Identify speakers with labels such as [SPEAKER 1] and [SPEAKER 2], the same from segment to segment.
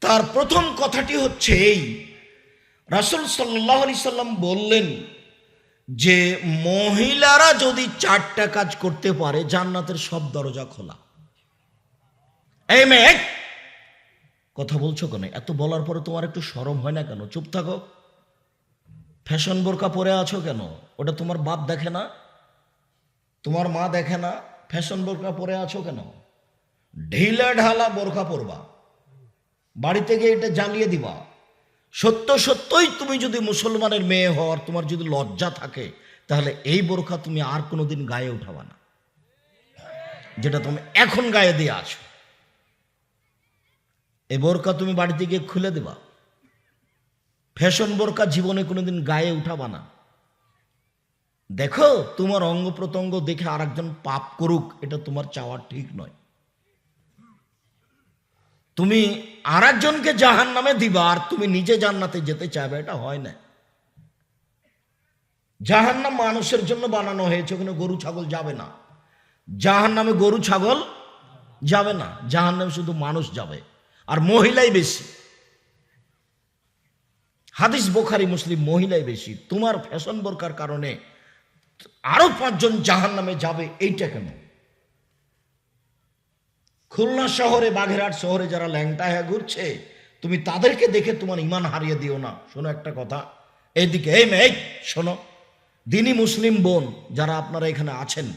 [SPEAKER 1] তার প্রথম কথাটি হচ্ছে এই। রাসুল সাল্লাহ আলি সাল্লাম বললেন যে, মহিলারা যদি চারটা কাজ করতে পারে, জান্নাতের সব দরজা খোলা। এই মেয়ে, কথা বলছো কেন? এত বলার পরে তোমার একটু সরম হয় না কেন? চুপ থাকো। ফ্যাশন বোরকা পরে আছো কেন? ওটা তোমার বাপ দেখে না? তোমার মা দেখে না? ফ্যাশন বোরকা পরে আছো কেন? ঢিলা ঢালা বোরকা পরবা। বাড়িতে গিয়ে এটা জ্বালিয়ে দিবা। সত্য সত্যই তুমি যদি মুসলমানের মেয়ে হওয়ার তোমার যদি লজ্জা থাকে, তাহলে এই বোরখা তুমি আর কোনোদিন গায়ে উঠাবা না। যেটা তুমি এখন গায়ে দিয়ে আছো এই বোরকা তুমি বাড়িতে গিয়ে খুলে দেবা। ফ্যাশন বোরকা জীবনে কোনোদিন গায়ে উঠাবা না। দেখো, তোমার অঙ্গ প্রত্যঙ্গ দেখে আর একজন পাপ করুক, এটা তোমার চাওয়া ঠিক নয়। তুমি আর একজনকে জাহান নামে দিবা আর তুমি নিজে জান্নাতে যেতে চাইবে, এটা হয় না। জাহান নাম মানুষের জন্য বানানো হয়েছে, ওখানে গরু, ছাগল যাবে না। জাহান নামে গরু, ছাগল যাবে না। জাহান নামে শুধু মানুষ যাবে, আর মহিলাই বেশি। হাদিস বোখারি, মুসলিম, মহিলাই বেশি। তোমার ফ্যাশন বোরকার কারণে আরও পাঁচজন জাহান নামে যাবে, এইটা কেন? খুলনা শহরে বাঘেরহাট শহরে যারা ল্যাংটা হয়ে ঘুরছে, তুমি তাদেরকে দেখে তোমার ইমান হারিয়ে দিও না। শোনো একটা কথা। এইদিকে, এই মেয়ে শোনো। দিনী মুসলিম বোন যারা আপনারা এখানে আছেন,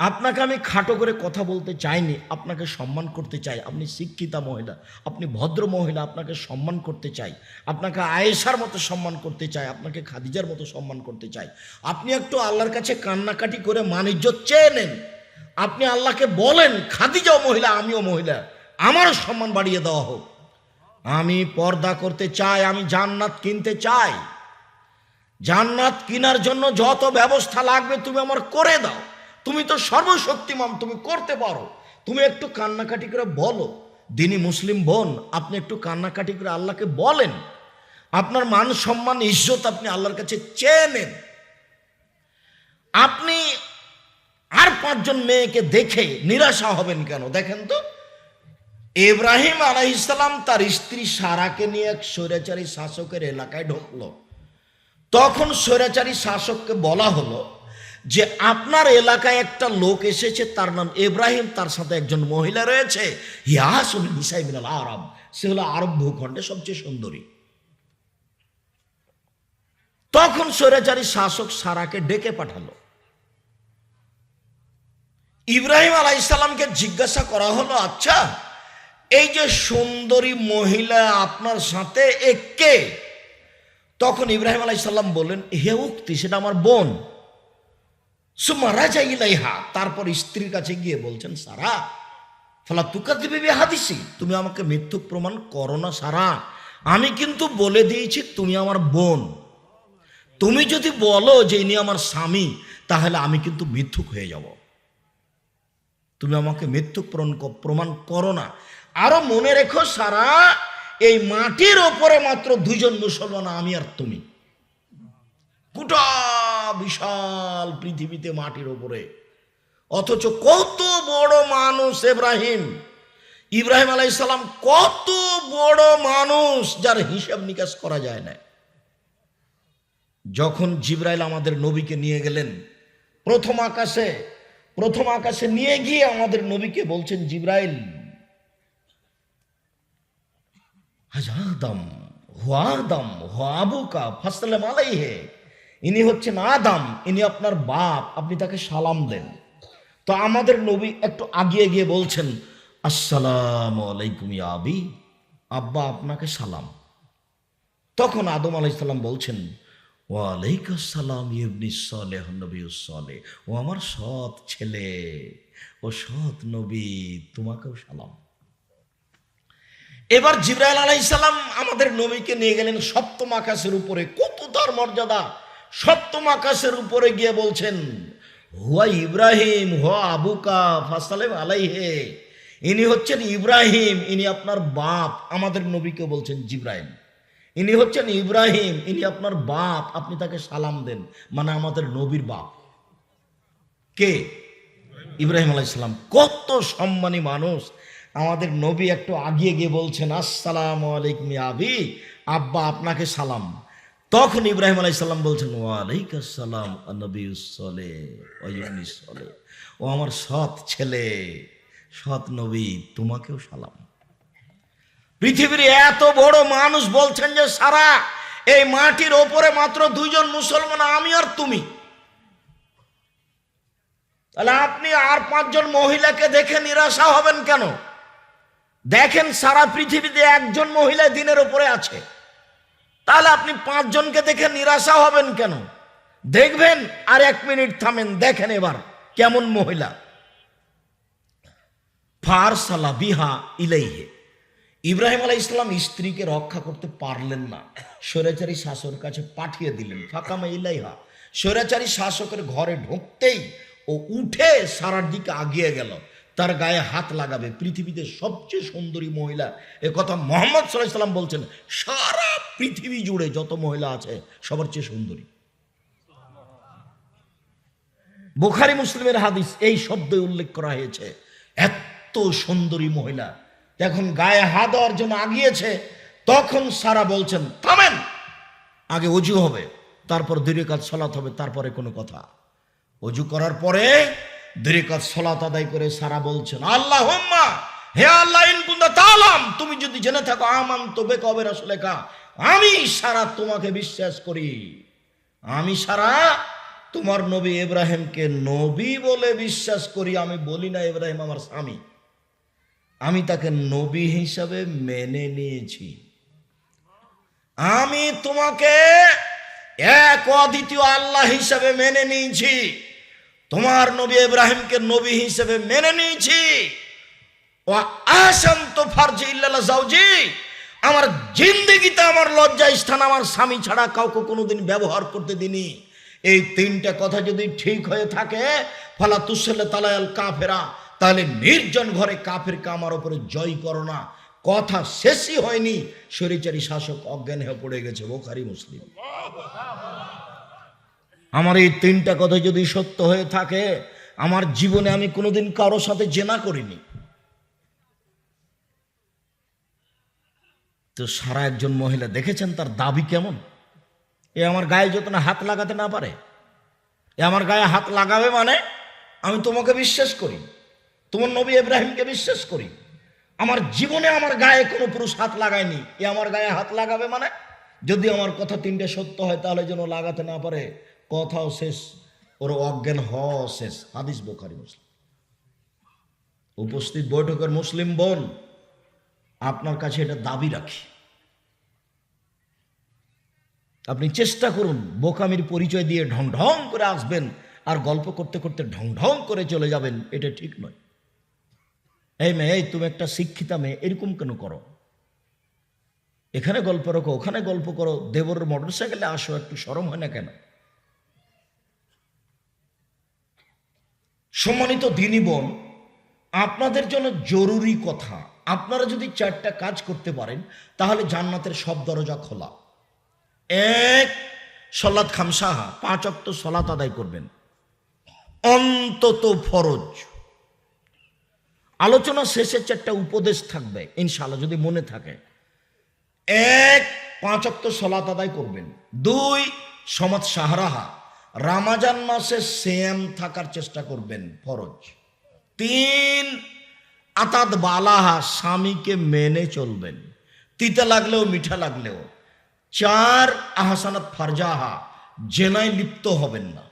[SPEAKER 1] আপনাকে আমি খাটো করে কথা বলতে চাইনি, আপনাকে সম্মান করতে চাই। আপনি শিক্ষিতা মহিলা, আপনি ভদ্র মহিলা, আপনাকে সম্মান করতে চাই। আপনাকে আয়েশার মতো সম্মান করতে চাই, আপনাকে খাদিজার মতো সম্মান করতে চাই। আপনি একটু আল্লাহর কাছে কান্নাকাটি করে মানিজ্য চেয়ে নেন। আপনি আল্লাহকে বলেন, খাদিজাও মহিলা, আমিও মহিলা, আমারও সম্মান বাড়িয়ে দেওয়া হোক। আমি পর্দা করতে চাই, আমি জান্নাত কিনতে চাই। জান্নাত কেনার জন্য যত ব্যবস্থা লাগবে, তুমি আমার করে দাও। তুমি তো সর্বশক্তিমান, তুমি করতে পারো। তুমি একটু কান্নাকাটি করে বলো, দিনী মুসলিম বোন, আপনি একটু কান্নাকাটি করে আল্লাহকে বলেন। আপনার মান সম্মান, ইজ্জত আপনি আল্লাহর কাছে চেয়ে নেন। আপনি আর পাঁচজন মেয়েকে দেখে নিরাশা হবেন কেন? দেখেন তো, ইব্রাহিম আলাইসালাম তার স্ত্রী সারাকে নিয়ে এক স্বৈরাচারী শাসকের এলাকায় ঢুকলো। তখন স্বৈরাচারী শাসককে বলা হলো যে, আপনার এলাকায় একটা লোক এসেছে, তার নাম ইব্রাহিম, তার সাথে একজন মহিলা রয়েছে আরব। সে হলো আরব ভূখণ্ডে সবচেয়ে সুন্দরী। তখন স্বৈরাচারী শাসক সারাকে ডেকে পাঠালো। ইব্রাহিম আলাইসালামকে জিজ্ঞাসা করা হলো আচ্ছা এই যে সুন্দরী মহিলা আপনার সাথে, এ কে? তখন ইব্রাহিম আলাইসাল্লাম বললেন হে উক্তি, সেটা আমার বোন। সুমা রাজা ইলাইহা, তারপর স্ত্রীর কাছে গিয়ে বলছেন, সারা, ফলা তুকা দিবি হাদিসি তুমি আমাকে মিথ্যুক প্রমাণ করো না, সারা। আমি কিন্তু বলে দিয়েছি, তুমি আমার বোন। তুমি যদি বলো যে ইনি আমার স্বামী, তাহলে আমি কিন্তু মিথ্যুক হয়ে যাব। তুমি আমাকে মৃত্যু প্রমাণ করো না। আরও মনে রেখো সারা, এই মাটির ওপরে মাত্র দুইজন মুসলমান, আমি আর তুমি। গোটা বিশাল পৃথিবীতে মাটির ওপরে। অথচ কত বড় মানুষ ইব্রাহিম ইব্রাহিম আলাইসালাম কত বড় মানুষ যার হিসাব নিকাশ করা যায় না। যখন জিব্রাইল আমাদের নবীকে নিয়ে গেলেন, প্রথম আকাশে প্রথম আকাশে নিয়ে গিয়ে আমাদের নবীকে বলছেন, জিব্রাইল হাজাদাম হুয়াদাম হুয়াবুকা ফাসলাম আলাইহে, ইনি হচ্ছেন আদাম, ইনি আপনার বাপ, আপনি তাকে সালাম দেন। তো আমাদের নবী একটু আগিয়ে গিয়ে বলছেন, আসসালাম আলাইকুম আবি, আব্বা আপনাকে সালাম। তখন আদম আলাইসাল্লাম বলছেন ওয়ালাইকুম আসসালাম, ইবনি ও আমার সৎ ছেলে, ও সৎ নবী, তোমাকেও সালাম। এবার জিব্রাইল আলাইসাল্লাম আমাদের নবীকে নিয়ে গেলেন সপ্তম আকাশের উপরে। কত তার মর্যাদা? সপ্তম আকাশের উপরে গিয়ে বলছেন, হুয়া ইব্রাহিম, হুয়া আবুকা ফাসালেম আলাইহে। ইনি হচ্ছেন ইব্রাহিম, ইনি আপনার বাপ। আমাদের নবীকে বলছেন জিব্রাইল। ইনি হচ্ছেন ইব্রাহিম, ইনি আপনার বাপ, আপনি তাকে সালাম দেন। মানে আমাদের নবীর বাপ। কে? ইব্রাহিম আলাইসালাম কত সম্মানী মানুষ। আমাদের নবী একটু আগিয়ে গিয়ে বলছেন, আসসালাম আলাইকুম আবি, আব্বা আপনাকে সালাম। তখন ইব্রাহিম আলাইসাল্লাম বলছেন ওয়ালাইক আসসালাম নবী ও আমার সৎ ছেলে, সৎ নবী, তোমাকেও সালাম। পৃথিবীর এত বড় মানুষ বলছেন যে, সারা, এই মাটির ওপরে মাত্র দুইজন মুসলমান, আমি আর তুমি। তাহলে আপনি আর পাঁচজন মহিলাকে দেখে নিরাশা হবেন কেন? দেখেন, সারা পৃথিবীতে একজন মহিলা দিনের উপরে আছে। তাহলে আপনি পাঁচজনকে দেখে নিরাশা হবেন কেন? দেখবেন, আর এক মিনিট থামেন, দেখেন এবার, কেমন মহিলা। ফারসালা বিহা ইলাইহে। ইব্রাহিম আলাই ইসলাম স্ত্রীকে রক্ষা করতে পারলেন না। স্বৈরাচারী শাসকের কাছে পাঠিয়ে দিলেন। ফাঁকামা ইলাইহা। স্বৈরাচারী শাসকের ঘরে ঢুকতেই ও উঠে সারার দিকে আগিয়ে গেল। তার গায়ে হাত লাগাবে। পৃথিবীতে সবচেয়ে সুন্দরী মহিলা। এ কথা মোহাম্মদ সাল্লাহ সাল্লাম বলছেন, সারা পৃথিবী জুড়ে যত মহিলা আছে, সবার চেয়ে সুন্দরী। বুখারি মুসলিমের হাদিস এই শব্দে উল্লেখ করা হয়েছে, এত সুন্দরী মহিলা। এখন গায়ে হাত দেওয়ার জন্য আগিয়েছে, তখন সারা বলছেন, থামেন! আগে অজু হবে, তারপর দূরে কাজ সলাৎ হবে, তারপরে কোনো কথা। অজু করার পরে দূরে কাজ সলাৎ আদায় করে সারা বলছেন আল্লাহ হে আল্লাহ তালাম তুমি যদি জেনে থাকো আমান তো বেকবের আসলে কা আমি সারা তোমাকে বিশ্বাস করি। আমি সারা তোমার নবী ইব্রাহিমকে নবী বলে বিশ্বাস করি, আমি বলি না ইব্রাহিম আমার স্বামী। আমি তাকে নবী হিসাবে মেনে নিয়েছি। আমি তোমাকে এক অদ্বিতীয় আল্লাহ হিসাবে মেনে নিয়েছি। তোমার নবী ইব্রাহিমকে নবী হিসেবে মেনে নিয়েছি। ও আসান্ত ফার্জি ইল্লাল্লাহ যাওজি আমার জিন্দগিতে আমার লজ্জা স্থান, আমার স্বামী ছাড়া কাউকে কোনোদিন ব্যবহার করতে দিনি। এই তিনটা কথা যদি ঠিক হয়ে থাকে, ফলা তুসলে তালায়াল কাফেরা তাহলে নির্জন ঘরে কাফের কামার ওপরে জয় করো না। কথা শেষই হয়নি। শরীচারী শাসক অজ্ঞান হয়ে পড়ে গেছে, বোখারি, মুসলিম। আমার এই তিনটা কথা যদি সত্য হয়ে থাকে, আমার জীবনে আমি কোনোদিন কারও সাথে জেনা করিনি। তো সারা একজন মহিলা দেখেছেন তার দাবি কেমন? এ আমার গায়ে যত না হাত লাগাতে না পারে, এ আমার গায়ে হাত লাগাবে মানে আমি তোমাকে বিশ্বাস করি। তোমার নবী ইব্রাহিমকে বিশ্বাস করি। আমার জীবনে আমার গায়ে কোনো পুরুষ হাত লাগায়নি। এ আমার গায়ে হাত লাগাবে মানে? যদি আমার কথা তিনটে সত্য হয়, তাহলে যেন লাগাতে না পারে। কথাও শেষ, ওর অজ্ঞান হ শেষ। হাদিস বোখারি, মুসলিম। উপস্থিত বৈঠকের মুসলিম বোন, আপনার কাছে এটা দাবি রাখি। আপনি চেষ্টা করুন বোকামির পরিচয় দিয়ে ঢং ঢং করে আসবেন আর গল্প করতে করতে ঢং ঢং করে চলে যাবেন। এটা ঠিক নয়। এই মেয়ে, এই তুমি একটা শিক্ষিতা মেয়ে, এরকম কেন করো? এখানে গল্প রাখো, ওখানে গল্প করো দেবর মোটর সাইকেলে আসো, একটু সরম হয় না কেন? সম্মানিত দিনী বোন, আপনাদের জন্য জরুরি কথা, আপনারা যদি চারটা কাজ করতে পারেন, তাহলে জান্নাতের সব দরজা খোলা। এক সলাৎ খামসাহা, পাঁচ অক্ত সলাৎ আদায় করবেন। অন্তত ফরজ। আলোচনা শেষে চারটা উপদেশ থাকবে ইনশাল্লাহ যদি মনে থাকে। এক, পাঁচ সলাৎ আদায় করবেন। দুই, সমাজ সাহারাহা, রামাজান মাসে সেম থাকার চেষ্টা করবেন, ফরজ। তিন, আতাত বালাহা, স্বামীকে মেনে চলবেন। তিতা লাগলেও, মিঠা লাগলেও। চার, আহসানাত ফারজাহা, জেনায় লিপ্ত হবেন না।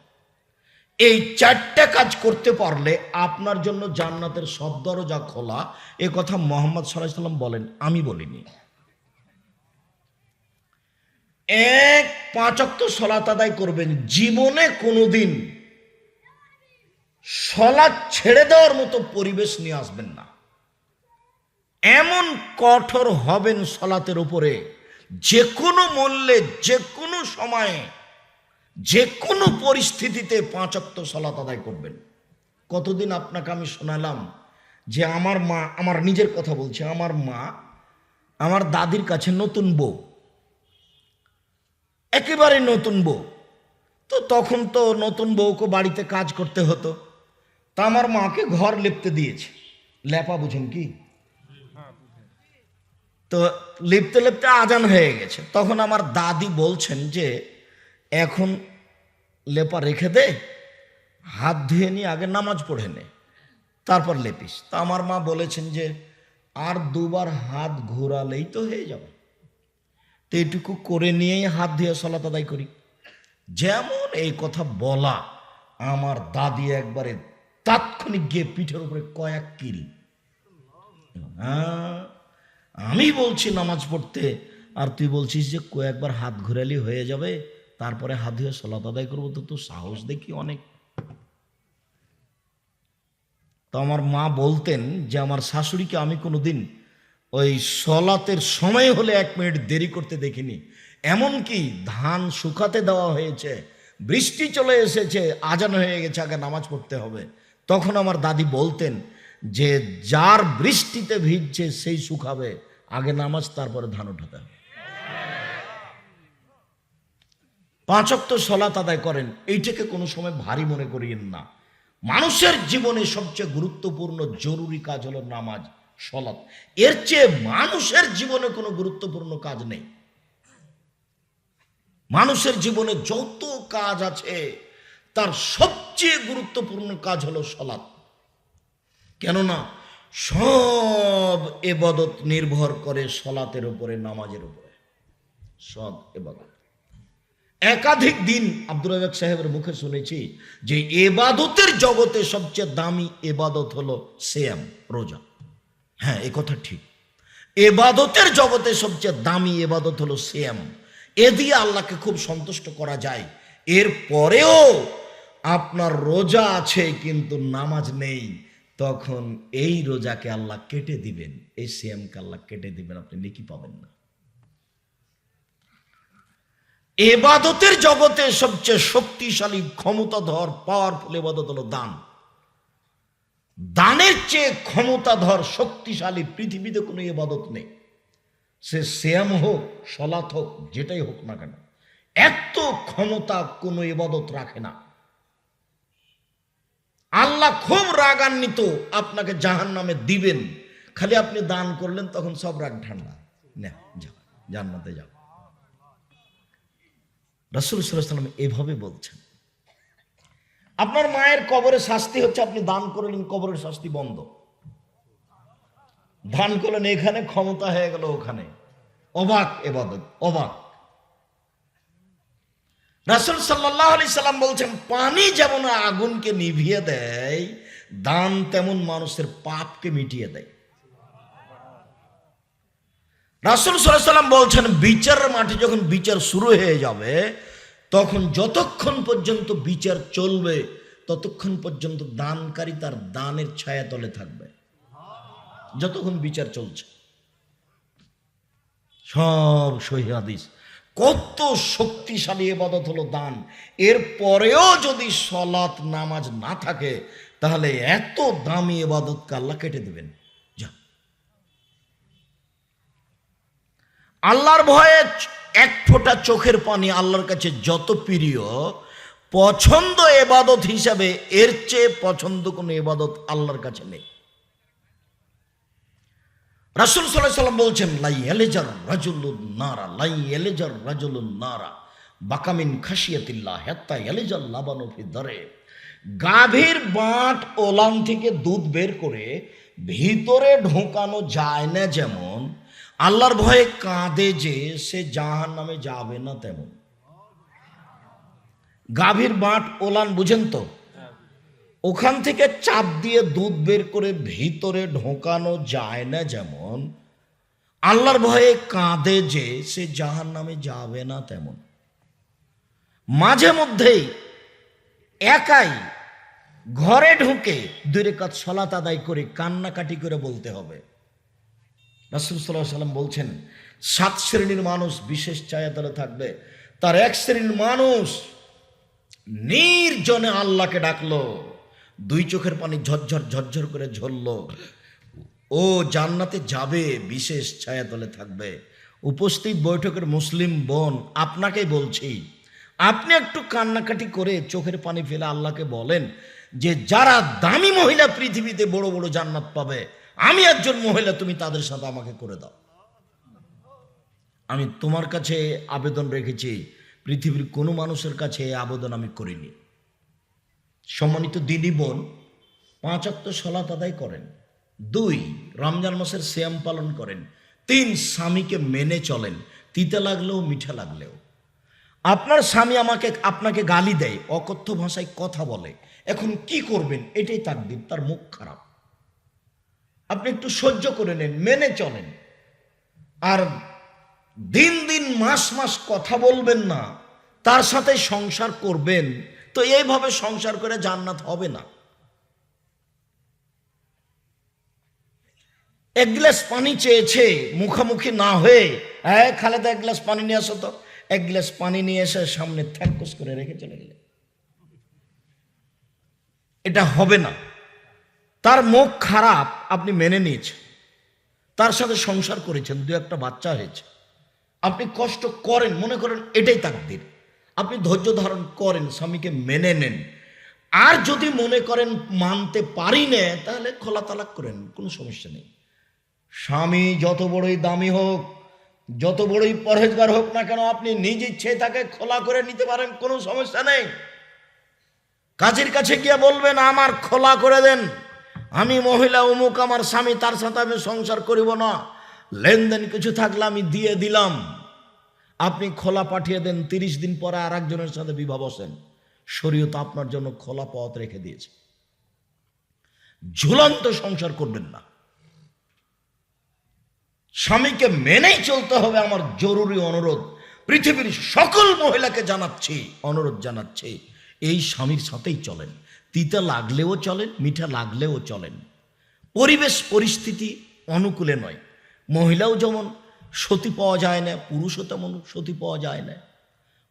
[SPEAKER 1] এই চারটা কাজ করতে পারলে আপনার জন্য জান্নাতের সব দরজা খোলা। এ কথা মোহাম্মদ সাল্লাহ সাল্লাম বলেন, আমি বলিনি। এক পাঁচক্ত সলাত আদায় করবেন। জীবনে কোনোদিন সলাৎ ছেড়ে দেওয়ার মতো পরিবেশ নিয়ে আসবেন না। এমন কঠোর হবেন সলাতের উপরে যে কোনো মূল্যে যে কোনো সময়ে যে কোনো পরিস্থিতিতে পাঁচক্ত সলাত আদায় করবেন। কতদিন আপনাকে আমি শোনালাম যে আমার মা, আমার নিজের কথা বলছে, আমার মা আমার দাদির কাছে নতুন বউ। একেবারে নতুন বউ। তো তখন তো নতুন বউকে বাড়িতে কাজ করতে হতো। তা আমার মাকে ঘর লেপতে দিয়েছে। লেপা বুঝেন কি? তো লিপতে লিপতে আজান হয়ে গেছে। তখন আমার দাদি বলছেন যে এখন লেপা রেখে দে হাত ধুয়ে নিয়ে আগে নামাজ পড়ে নে তারপর লেপিস। তা আমার মা বলেছেন যে আর দুবার হাত ঘোরালেই তো হয়ে যাবে। তো এইটুকু করে নিয়েই হাত ধুয়ে সলাত আদায় করি। যেমন এই কথা বলা আমার দাদি একবারে তাৎক্ষণিক গিয়ে পিঠের উপরে কয়েক কিল। হ্যাঁ, আমি বলছি নামাজ পড়তে আর তুই বলছিস যে কয়েকবার হাত ঘুরালি হয়ে যাবে? তারপরে হাত ধুয়ে সলাত আদায় করব তো তোর সাহস দেখি অনেক। তো আমার মা বলতেন যে আমার শাশুড়িকে আমি কোনোদিন ওই সলাতের সময় হলে এক মিনিট দেরি করতে দেখিনি। এমনকি ধান শুকাতে দেওয়া হয়েছে, বৃষ্টি চলে এসেছে, আজান হয়ে গেছে, আগে নামাজ পড়তে হবে। তখন আমার দাদি বলতেন যে যার বৃষ্টিতে ভিজছে সেই শুকাবে, আগে নামাজ তারপরে ধান উঠাতে হবে। পাঁচক্ত সলাত আদায় করেন, এইটাকে কোনো সময় ভারী মনে করিয়েন না। মানুষের জীবনে সবচেয়ে গুরুত্বপূর্ণ জরুরি কাজ হলো নামাজ, সলাৎ। এর চেয়ে মানুষের জীবনে কোনো গুরুত্বপূর্ণ কাজ নেই। মানুষের জীবনে যত কাজ আছে, তার সবচেয়ে গুরুত্বপূর্ণ কাজ হলো সলাৎ। কেননা, সব এবাদত নির্ভর করে সলাতের উপরে, নামাজের উপরে। সব এবাদত। একাধিক দিন আব্দুল রাজাক সাহেবের মুখে শুনেছি যে এবাদতের জগতে সবচেয়ে দামি এবাদত হলো সেয়াম, রোজা। হ্যাঁ এ কথা ঠিক। এবাদতের জগতে সবচেয়ে দামি এবাদত হলো সেয়াম। এ দিয়ে আল্লাহকে খুব সন্তুষ্ট করা যায়। এর পরেও আপনার রোজা আছে কিন্তু নামাজ নেই, তখন এই রোজাকে আল্লাহ কেটে দিবেন, এই সিয়ামকে আল্লাহ কেটে দিবেন, আপনি নেকি পাবেন না। এবাদতের জগতে সবচেয়ে শক্তিশালী, ক্ষমতাধর পাওয়ারফুল এবাদত হলো দান। দানের চেয়ে ক্ষমতাধর, শক্তিশালী পৃথিবীতে কোনো এবাদত নেই। সে শ্যাম হোক সলাৎ হোক, যেটাই হোক না কেন, এত ক্ষমতা কোনো এবাদত রাখে না। আল্লাহ খুব রাগান্বিত, আপনাকে জাহান নামে দিবেন। খালি আপনি দান করলেন, তখন সব রাগ ঠান্ডা। না জান্নাতে যাও। রসুল সাল্লাম এভাবে বলছেন, আপনার মায়ের কবরে শাস্তি হচ্ছে আপনি দান করলেন কবরের শাস্তি বন্ধ। দান করলেন এখানে, ক্ষমতা হয়ে গেল ওখানে। অবাক এবাদত, অবাক। রাসুল সাল্লাহ আলি সাল্লাম বলছেন, পানি যেমন আগুনকে নিভিয়ে দেয়, দান তেমন মানুষের পাপকে মিটিয়ে দেয়। রাসুল সাল্লাম বলছেন, বিচারের মাঠে যখন বিচার শুরু হয়ে যাবে, তখন যতক্ষণ পর্যন্ত বিচার চলবে, ততক্ষণ পর্যন্ত দানকারী তার দানের ছায়া তলে থাকবে। যতক্ষণ বিচার চলছে। সব সহি হাদিস। কত শক্তিশালী এবাদত হলো দান। এর পরেও যদি সলাৎ নামাজ না থাকে, তাহলে এত দামি এবাদতকে আল্লাহ কেটে দেবেন যা আল্লাহর ভয়ে এক ফোঁটা চোখের পানি আল্লাহর কাছে যত প্রিয়, পছন্দ এবাদত হিসাবে এর চেয়ে পছন্দ কোনো এবাদত আল্লাহর কাছে নেই। রাসুল সাল্লাহ সাল্লাম বলছেন লাই এলেজার রাজুলুন নারা লাই এলেজার রাজুলুন নারা বাকামিন খাসিয়াতিল্লাহ হেত্তা এলেজার লাবানো ধরে গাভীর বাঁট ওলান থেকে দুধ বের করে ভিতরে ঢোকানো যায় না যেমন আল্লাহর ভয়ে কাঁদে যে, সে জাহান নামে যাবে না তেমন। গাভীর বাঁট ওলান, বুঝেন তো? ওখান থেকে চাপ দিয়ে দুধ বের করে ভিতরে ঢোকানো যায় না যেমন। আল্লাহর ভয়ে কাঁদে যে, সে জাহান নামে যাবে না তেমন। মাঝে মধ্যেই একাই ঘরে ঢুকে দুই রেখাত সলাত আদায় করে কান্নাকাটি করে বলতে হবে। রাসুল সাল্লাহ সাল্লাম বলছেন, সাত শ্রেণির মানুষ বিশেষ চায়াতলে থাকবে। তার এক শ্রেণির মানুষ নির্জনে আল্লাহকে ডাকলো, দুই চোখের পানি ঝরঝর ঝরঝর করে ঝরলো। ও জান্নাতে যাবে, বিশেষ ছায়াতলে থাকবে। উপস্থিত বৈঠকের মুসলিম বোন, আপনাকেই বলছি, আপনি একটু কান্নাকাটি করে চোখের পানি ফেলে আল্লাহকে বলেন যে, যারা দামি মহিলা পৃথিবীতে বড় বড় জান্নাত পাবে আমি একজন মহিলা, তুমি তাদের সাথে আমাকে করে দাও। আমি তোমার কাছে আবেদন রেখেছি, পৃথিবীর কোনো মানুষের কাছে আবেদন আমি করিনি। সম্মানিত দিদি বোন, পাঁচ অক্ত সলাত আদায় করেন। দুই, রমজান মাসের শ্যাম পালন করেন। তিন, স্বামীকে মেনে চলেন। তিতে লাগলেও, মিঠা লাগলেও। আপনার স্বামী আমাকে, আপনাকে গালি দেয়, অকথ্য ভাষায় কথা বলে। এখন কি করবেন? এটাই তার দিন তার মুখ খারাপ। আপনি একটু সহ্য করে নেন, মেনে চলেন। আর দিন দিন, মাস মাস কথা বলবেন না, তার সাথে সংসার করবেন, তো এইভাবে সংসার করে জান্নাত হবে না। এক গ্লাস পানি চেয়েছে, মুখামুখি না হয়ে হ্যাঁ খালেদা, এক গ্লাস পানি নিয়ে আসো তো। এক গ্লাস পানি নিয়ে এসে সামনে থ্যাঙ্কস করে রেখে চলে গেলে এটা হবে না। তার মুখ খারাপ আপনি মেনে নিয়েছেন। তার সাথে সংসার করেছেন, দু একটা বাচ্চা হয়েছে। আপনি কষ্ট করেন, মনে করেন এটাই তাকদির। আপনি ধৈর্য ধারণ করেন, স্বামীকে মেনে নেন। আর যদি মনে করেন মানতে পারি না, তাহলে খোলা তালাক করেন, কোনো সমস্যা নেই। স্বামী যত বড়ই দামি হোক, যত বড়ই পরহেজগার হোক না কেন, আপনি নিজ ইচ্ছে তাকে খোলা করে নিতে পারেন, কোনো সমস্যা নেই। কাজের কাছে গিয়ে বলবেন, আমার খোলা করে দেন। আমি মহিলা, অমুক আমার স্বামী, তার সাথে আমি সংসার করিব না। লেনদেন কিছু থাকলে আমি দিয়ে দিলাম। আপনি খোলা পাঠিয়ে দেন, তিরিশ দিন পরে আর একজনের সাথে বিবাহ বসেন। শরীয়ত আপনার জন্য খোলা পথ রেখে দিয়েছে। ঝুলন্ত সংসার করবেন না। স্বামীকে মেনেই চলতে হবে আমার জরুরি অনুরোধ। পৃথিবীর সকল মহিলাকে জানাচ্ছি, অনুরোধ জানাচ্ছি, এই স্বামীর সাথেই চলেন। তিতা লাগলেও চলেন, মিঠা লাগলেও চলেন। পরিবেশ পরিস্থিতি অনুকূলে নয়। মহিলাও যেমন সতী পাওয়া যায় না, পুরুষও তেমন সতী পাওয়া যায় না।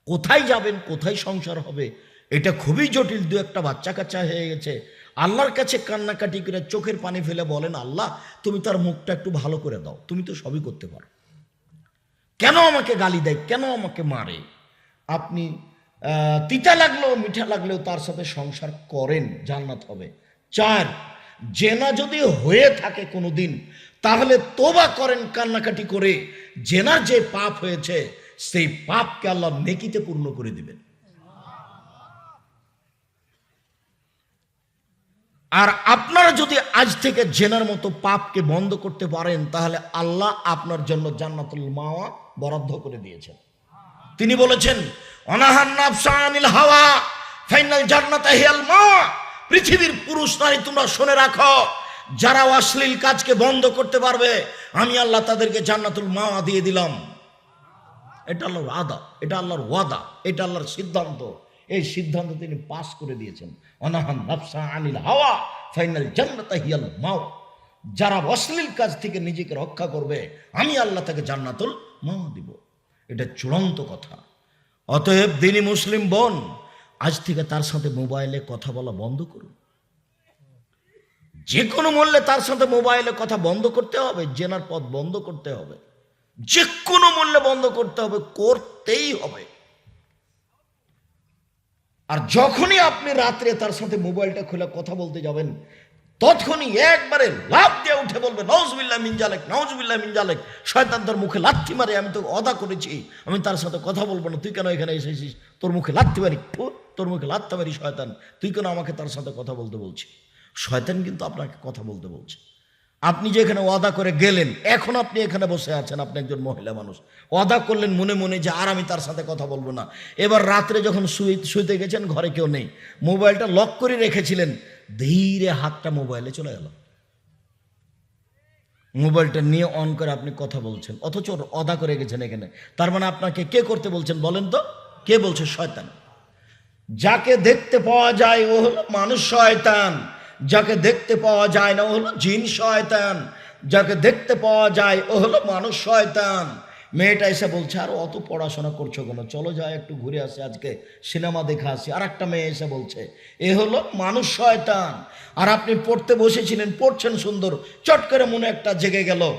[SPEAKER 1] কোথায় যাবেন, কোথায় সংসার হবে, এটা খুবই জটিল, দু একটা বাচ্চা কাচ্চা হয়ে গেছে। আল্লাহর কাছে কান্নাকাটি করে চোখের পানি ফেলে বলেন, আল্লাহ, তুমি তার মুখটা একটু ভালো করে দাও, তুমি তো সবই করতে পারো। কেন আমাকে গালি দেয়, কেন আমাকে মারে? আপনি তিতা লাগলেও মিঠা লাগলেও তার সাথে সংসার করেন, জান্নাত হবে। চার, জেনা যদি হয়ে থাকে কোনো দিন তাহলে তোবা করেন কান্নাকাটি করে। জেনার যে পাপ হয়েছে, সেই পাপকে আল্লাহ নেকিতে পূর্ণ করে দিবেন। আর আপনারা যদি আজ থেকে জেনার মতো পাপকে বন্ধ করতে পারেন, তাহলে আল্লাহ আপনার জন্য জান্নাতুল মাওয়া বরাদ্দ করে দিয়েছেন। তিনি বলেছেন নাফসানিল হাওয়া, ফাইনাল জান্নাতা হিয়াল মাওয়া। পৃথিবীর পুরুষ নারী তোমরা শুনে রাখো যারা অশ্লীল কাজকে বন্ধ করতে পারবে, আমি আল্লাহ তাদেরকে জান্নাতুল মা দিয়ে দিলাম। এটা আল্লাহর আদা, এটা আল্লাহর ওয়াদা, এটা আল্লাহর সিদ্ধান্ত। এই সিদ্ধান্ত তিনি পাস করে দিয়েছেন। অনাহান নাফসা আনিল হাওয়া, ফাইনাল জান্নাতা হিয়াল মাও যারা অশ্লীল কাজ থেকে নিজেকে রক্ষা করবে, আমি আল্লাহ তাকে জান্নাতুল মা দিব। এটা চূড়ান্ত কথা। অতএব দিনী মুসলিম বোন, আজ থেকে তার সাথে মোবাইলে কথা বলা বন্ধ করুন। যে কোনো মূল্যে তার সাথে মোবাইলে কথা বন্ধ করতে হবে, জেনার পথ বন্ধ করতে হবে। যে কোনো মূল্যে বন্ধ করতে হবে, করতেই হবে। আর যখনই আপনি রাত্রে তার সাথে মোবাইলটা খুলে কথা বলতে যাবেন তৎক্ষণই একবারে লাভ দিয়ে উঠে বলবে নওজবিল্লা মিনজালেক নওজবিল্লা মিনজালেক শয়তান তোর মুখে লাথি মারে, আমি তো অদা করেছি, আমি তার সাথে কথা বলব না, তুই কেন এখানে এসেছিস? তোর মুখে লাথি মারি তোর মুখে লাথতে মারি শয়তান, তুই কেন আমাকে তার সাথে কথা বলতে বলছি? শয়তান কিন্তু আপনাকে কথা বলতে বলছে। আপনি যে এখানে ওয়াদা করে গেলেন, এখন আপনি এখানে বসে আছেন, আপনি একজন মহিলা মানুষ। ওয়াদা করলেন মনে মনে যে আর আমি তার সাথে কথা বলব না। এবার রাত্রে যখন শুই শুইতে গেছেন, ঘরে কেউ নেই। মোবাইলটা লক করে রেখেছিলেন ধীরে হাতটা মোবাইলে চলে গেল। মোবাইলটা নিয়ে অন করে আপনি কথা বলছেন, অথচ অদা করে গেছেন এখানে। তার মানে আপনাকে কে করতে বলছেন বলেন তো? কে বলছে? শয়তান। যাকে দেখতে পাওয়া যায় ও হলো মানুষ শয়তান। যাকে দেখতে পাওয়া যায় না ও হলো জিন শয়তান। যাকে দেখতে পাওয়া যায় ও হলো মানুষ শয়তান। মেয়েটা এসে বলছে, আর অত পড়াশোনা করছ কেন? চলো যাই একটু ঘুরে আসি, আজকে সিনেমা দেখা আসি। আর একটা মেয়ে এসে বলছে, এ হলো মানুষ শয়তান। আর আপনি পড়তে বসেছিলেন, পড়ছেন সুন্দর, চট করে মনে একটা জেগে গেল।